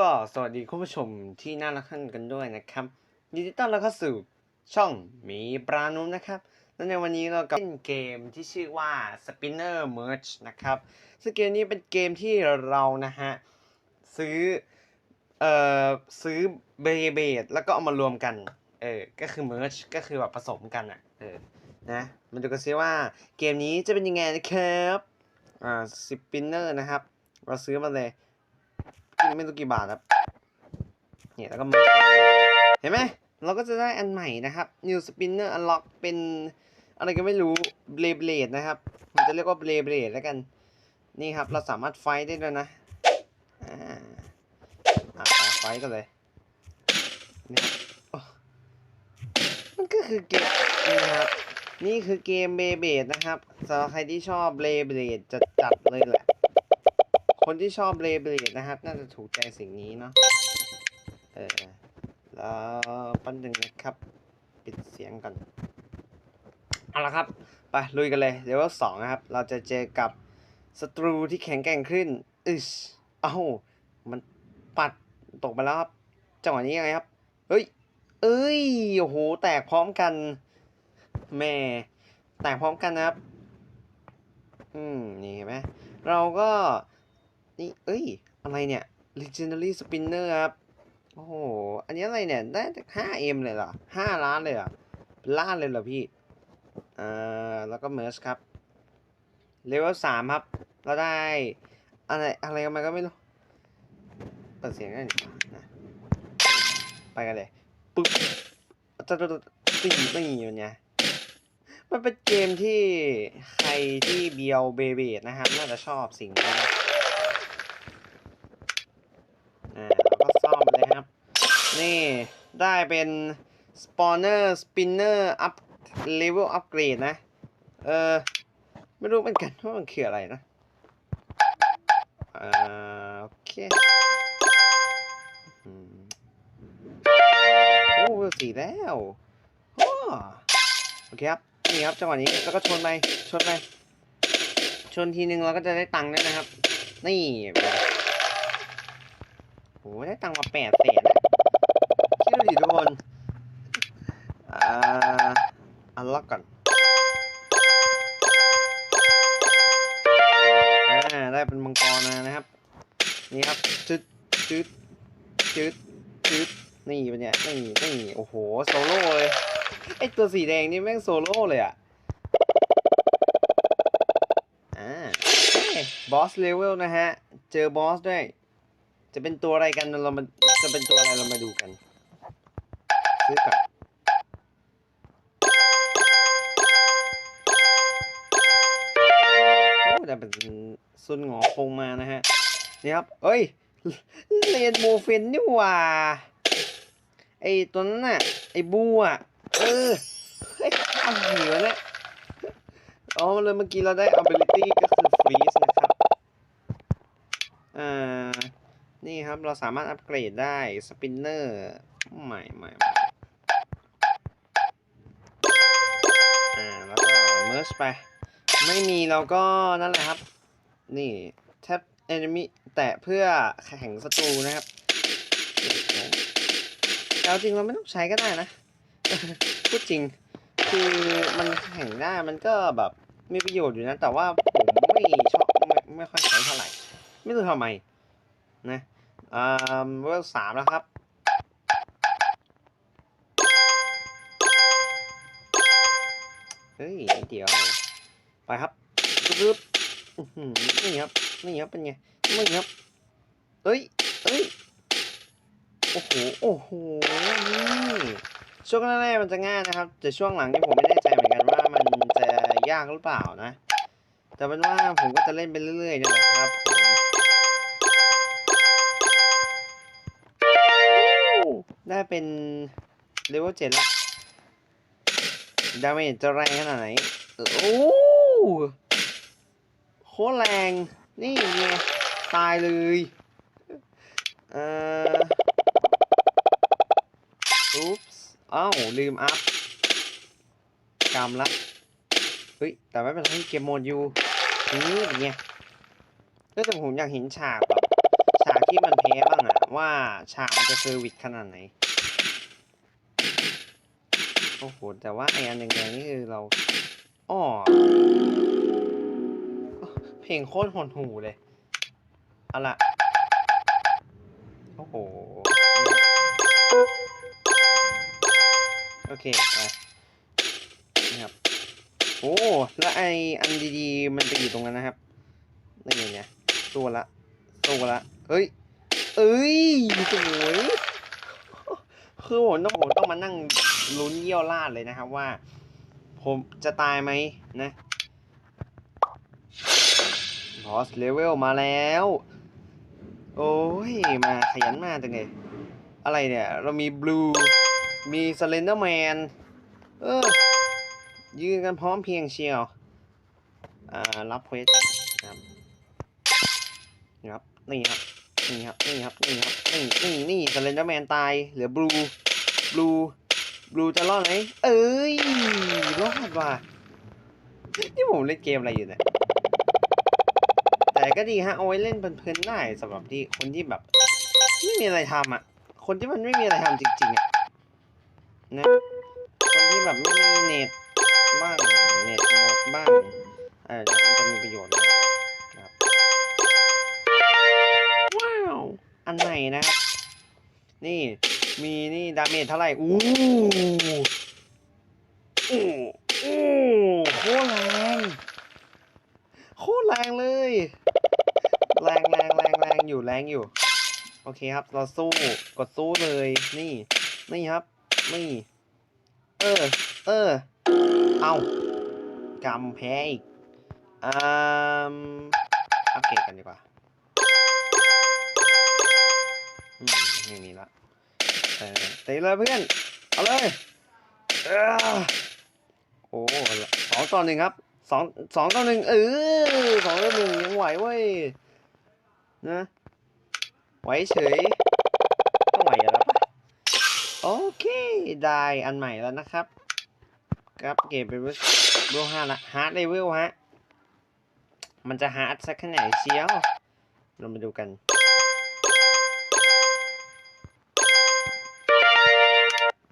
ก็สวัสดีคุณผู้ชมที่น่ารักท่านกันด้วยนะครับยินดีต้อนรับเข้าสู่ช่องมีปรานุมนะครับ และในวันนี้เราก็เล่นเกมที่ชื่อว่า Spinner Merge นะครับซึ่งเกมนี้เป็นเกมที่เรานะฮะซื้อเอ่อซื้อเบเบดแล้วก็เอามารวมกันเออก็คือ Merge ก็คือแบบผสมกันอะเออนะมันดูกันซิว่าเกมนี้จะเป็นยังไงนะครับอ่า Spinner นะครับ เราซื้อมาเลย ไม่รู้กี่บาทครับเนี่ยแล้วก็มาเห็นไหมเราก็จะได้อันใหม่นะครับ New Spinner Unlock เป็นอะไรก็ไม่รู้ Blade นะครับมันจะเรียกว่า Blade แล้วกัน นี่ครับ เราสามารถไฟได้ด้วยนะอ่าไฟกันเลยนี่มันก็คือเกมนี่นะครับนี่คือเกมเบเบดนะครับสำหรับใครที่ชอบเบเบดจะจัดเลยแหละ คนที่ชอบเลเบลดนะครับ น่าจะถูกใจสิ่งนี้เนาะ เออ แล้วปั้นหนึ่งนะครับ ปิดเสียงก่อน เอาละครับ ไปลุยกันเลย เลเวลสองนะครับ เราจะเจอกับศัตรูที่แข็งแกร่งขึ้นอึชเอ้า มันปัดตกไปแล้วครับ จังหวะนี้ยังไงครับ เฮ้ย เอ้ย โอ้โห แตกพร้อมกัน แม่ แตกพร้อมกันนะครับ อืม นี่เห็นไหมเราก็ นี่ เอ้ย อะไรเนี่ย legendary spinner ครับ โอ้โห อันนี้อะไรเนี่ย ได้จาก 5M เลยเหรอ5ล้านเลยเหรอล้านเลยเหรอพี่ อ่า แล้วก็ merge ครับ เลเวล3ครับ เราได้ อะไร อะไรกันมาก็ไม่รู้ เปิดเสียงได้หนินะไปกันเลยปึ๊บจะจะตีตีอยู่เนี่ยมันเป็นเกมที่ใครที่เบียวเบเบดนะครับ น่าจะชอบสิ่งนี้นะ อ่าเราก็ซ่อมเลยครับ นี่ได้เป็น spawner spinner up level upgrade นะ เออ ไม่รู้เหมือนกันว่ามันคืออะไรนะอ่าโอเคโอ้สีแล้วอ้โอเคครับ นี่ครับจังหวะนี้แล้วก็ชนไปชนไปชนทีนึงเราก็จะได้ตังค์ด้วยนะครับ นี่ไปโหได้ตังค์มาแปดแสนนะ ดิทุกคนอ่าอันล็อกก่อนอ่าได้เป็นมังกรมานะครับ นี่ครับจึ๊ดจึ๊ดจึ๊ดจึ๊ดนี่เป็นเนี่ยนี่นี่โอ้โหโซโล่เลยไอตัวสีแดงนี่แม่งโซโล่เลยอะอ่าบอสเลเวลนะฮะ เจอบอสด้วย จะเป็นตัวอะไรกันเรามาจะเป็นตัวอะไรเรามาดูกัน ซุนหงอคงมานะฮะนี่ครับเอ้ยเรนโมเฟนนี่หว่า ไอตัวนั้นน่ะ ไอบูอะ เออเฮ้ยอะไรวะเนี่ยอ๋อเลยเมื่อกี้เราได้ ability ก็คือ freeze นะครับ อ่า นี่ครับเราสามารถอัปเกรดได้ สปินเนอร์ใหม่ใหม่อ่า แล้วก็เมิร์ชไป ไม่มีเราก็นั่นแหละครับ นี่แท็บ enemy แตะเพื่อแข่งศัตรูนะครับเอาจริงเราไม่ต้องใช้ก็ได้นะพูดจริง คือมันแข่งได้มันก็แบบมีประโยชน์อยู่นะ แต่ว่าผมไม่ชอบไม่ไม่ค่อยใช้เท่าไหร่ ไม่รู้ทำไมนะอ่าเวลสามแล้วครับเฮ้ยเดี๋ยว ไปครับปึ๊บ นี่ครับนี่ครับเป็นไงนี่ครับเอ้ยเอ้ยโอ้โหโอ้โหนี่ช่วงแรกๆมันจะง่ายนะครับ แต่ช่วงหลังนี่ผมไม่แน่ใจเหมือนกันว่ามันจะยากหรือเปล่านะ แต่เป็นว่าผมก็จะเล่นไปเรื่อยๆนี่แหละครับผมได้เป็นเลเวลเจ็ดแล้วดาเมจจะแรงขนาดไหนโอ้ โคแรง นี่ไงตายเลยเอ่ออุ๊ปส์อ้าวลืมอัพกำละเฮ้ย แต่ไม่เป็นไรเกมโหมดอยู่นี่เป็นไงเออแต่ผมอยากเห็นฉากแบบฉากที่มันแพ้บ้างอะว่าฉากมันจะเซอร์วิสขนาดไหน โอ้โห แต่ว่าไอ้อันแดงๆนี่คือเราอ้อ เพลงโคตรหดหูเลยเอาละโอ้โห โอเคไปนี่ครับ โอ้ แล้วไออันดีๆ มันไปอยู่ตรงนั้นนะครับนี่ไงเนี่ยตัวละตัวละเอ้ย เอ้ยสวยคือผมต้องผมต้องมานั่งลุ้นเยี่ยวลาดเลยนะครับว่า ผมจะตายไหมนะ บอสเลเวลมาแล้ว โอ้ย มาขยันมาจังเลยอะไรเนี่ย เรามีบลู มีสเลนเดอร์แมน เออ ยืนกันพร้อมเพียงเชียว อ่า รับเควสครับนี่ครับ นี่ครับ นี่ครับ นี่ครับ นี่ครับ นี่ นี่ นี่สเลนเดอร์แมนตาย เหลือบลู บลู บลูจะรอดไหม เอ้ย รอดว่ะ นี่ผมเล่นเกมอะไรอยู่เนี่ย แต่ก็ดีฮะเอาไว้เล่นเพลินๆได้สำหรับที่คนที่แบบไม่มีอะไรทำอะ คนที่มันไม่มีอะไรทำจริงๆอะนะคนที่แบบไม่มีเน็ตบ้างเน็ตหมดบ้างเออมันจะมีประโยชน์มากเลยนะครับว้าวอันไหนนะ นี่มีนี่ดาเมจเท่าไหร่อู้อู้โคตรแรง โคตรแรงเลย แรงแรงแรงแรงอยู่แรงอยู่ โอเคครับ เราสู้ กดสู้เลย นี่ นี่ครับ นี่ เออ เออ เอากำแพ้อีกอืมอัปเกรดกันดีกว่า อืมไม่มีละเออตีเลยเพื่อน เอาเลยเออโอ้สองต่อหนึ่งครับสองสองต่อหนึ่งเออสองต่อหนึ่งยังไหวเว้ยนะ ไหวเฉยต้องไหวอยู่แล้วปะโอเคได้อันใหม่แล้วนะครับครับเกมเป็นเวลห้าละฮาร์ดเลเวลฮะมันจะฮาร์ดสักขนาดไหนเชียวเรามาดูกัน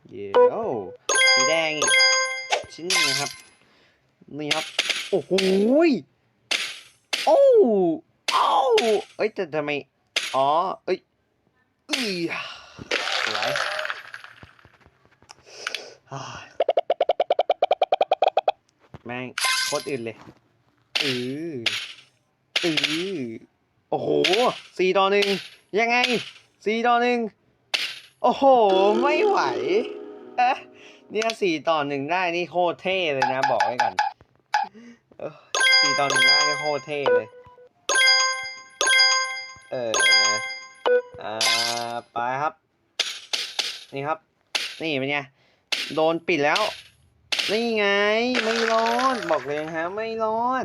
เดี๋ยวสีแดงอีกชิ้นหนึงนะครับ นี่ครับ โอ้โหยโอ้โอ้เอ้ยแต่ทำไม อ๋อ เอ้ยอีสวยอ่าแม่งโคตรอื่นเลยอืออือโอ้โหสี่ต่อหนึ่งยังไงสี่ต่อหนึ่งโอ้โห ไม่ไหวเอ๊ะเนี่ยสี่ต่อหนึ่งได้นี่โคตรเท่เลยนะ บอกไว้ก่อนสี่ต่อหนึ่งได้นี่โคตรเท่เลย เออนะอ่าไปครับ นี่ครับ นี่เป็นไง โดนปิดแล้ว นี่ไง ไม่ร้อดบอกเลยฮะ ไม่ร้อด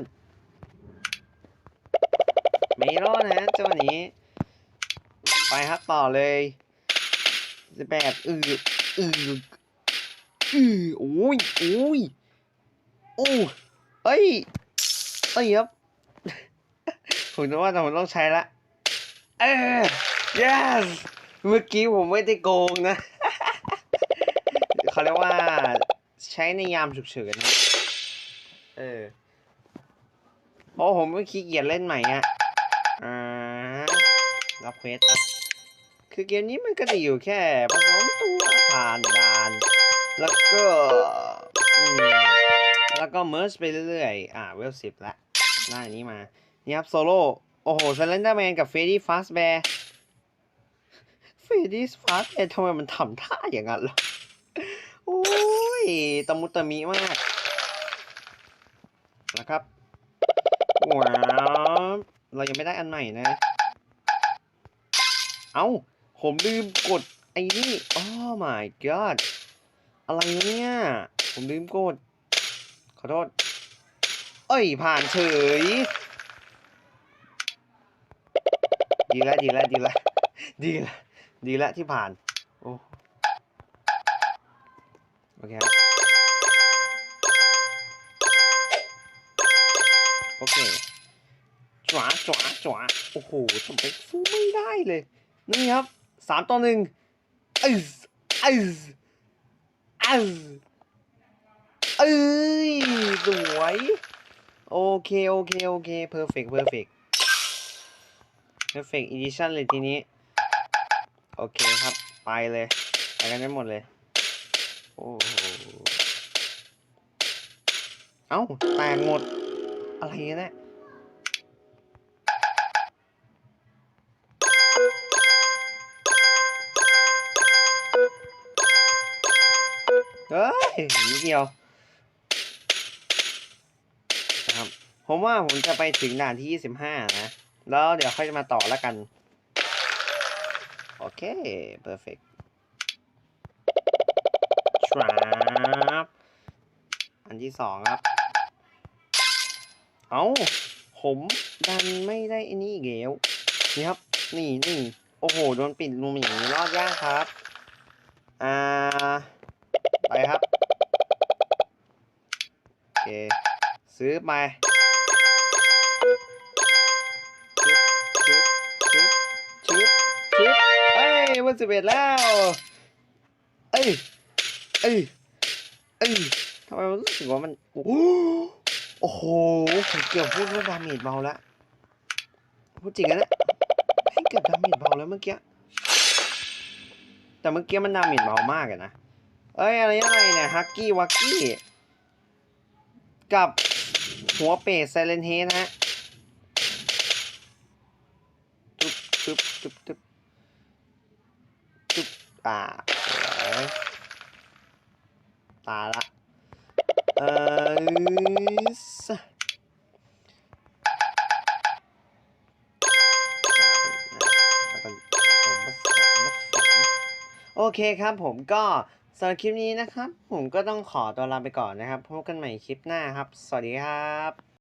ไม่ร้อดนะเจ้านี้ ไปครับต่อเลยแบบอืออืออือโอ้ยโอ้ยโอ้เอ้ยเอ้ยครับผมว่าแต่ผมต้องใช้ละ เออ yes เมื่อกี้ผมไม่ได้โกงนะ เขาเรียกว่าใช้ในยามฉุกเฉินนะเออเพราะผมไม่ขี้เกียจเล่นใหม่อะอ่ารับเควสครับคือเกมนี้มันก็จะอยู่แค่ผสมตัวผ่านด่าน แล้วก็แล้วก็เมิร์ชไปเรื่อยๆ อ่าเวลสิบละได้อันนี้มา นี่ครับโซโล่ โอ้โหเซเลนเดอร์แมนกับเฟรดี้ฟาสแบร์เฟรดี้ฟาสแบร์ทำไมมันทำท่าอย่างนั้นล่ะ โอ้ยตะมุตะมิมาก นะครับว้าวเรายังไม่ได้อันใหม่นะ เอ้า ผมลืมกดไอ้นี่อ๋อ my god อะไรเนี่ย ผมลืมกด ขอโทษ เอ้ย ผ่านเฉย ดีแล้วดีแล้วดีแล้วดีแล้วดีแล้วที่ผ่าน โอ้โอเคครับโอเคจ๋าจ๋าจ๋าโอ้โหทำไมสู้ไม่ได้เลย นี่ครับสามต่อหนึ่งเอ้ยเอ้ยเอ้ยเอ้ยสวย โอเค โอเค โอเค perfect perfect perfect edition เลยทีนี้ โอเคครับ ไปเลยไปกันได้หมดเลย โอ้โห เอ้า แตกหมด อะไรเนี่ยเฮ้ยนิดเดียวนะครับผมว่าผมจะไปถึงด่านที่ 25 นะ แล้วเดี๋ยวค่อยมาต่อแล้วกัน โอเค perfect ครับอันที่สองครับ เอาผมดันไม่ได้อันนี้อีกลนี่ครับ นี่นี่โอ้โห โดนปิดมุมอย่างนี้รอดยากครับ อ่า ไปครับ โอเค ซื้อไป เอ้ยวันสิบเอ็ดแล้ว เอ้ย เอ้ย เอ้ยทำไมมันรู้สึกว่ามัน โอ้โหโอ้โหผมเกือบพูดว่าดาเมจเบาแล้วพูดจริงนะเนี่ยให้เกือบดาเมจเบาแล้วเมื่อกี้ แต่เมื่อกี้มันดาเมจเบามากอะนะ เอ้ยอะไรอะไรเนี่ยฮักกี้วักกี้กับหัวเปรตไซเลนเฮดนฮะตึ๊บตึ๊บตึ๊บตึ๊บ ตาตาละเออสโอเคครับผมก็สำหรับคลิปนี้นะครับ ผมก็ต้องขอตัวลาไปก่อนนะครับ พบกันใหม่คลิปหน้าครับ สวัสดีครับ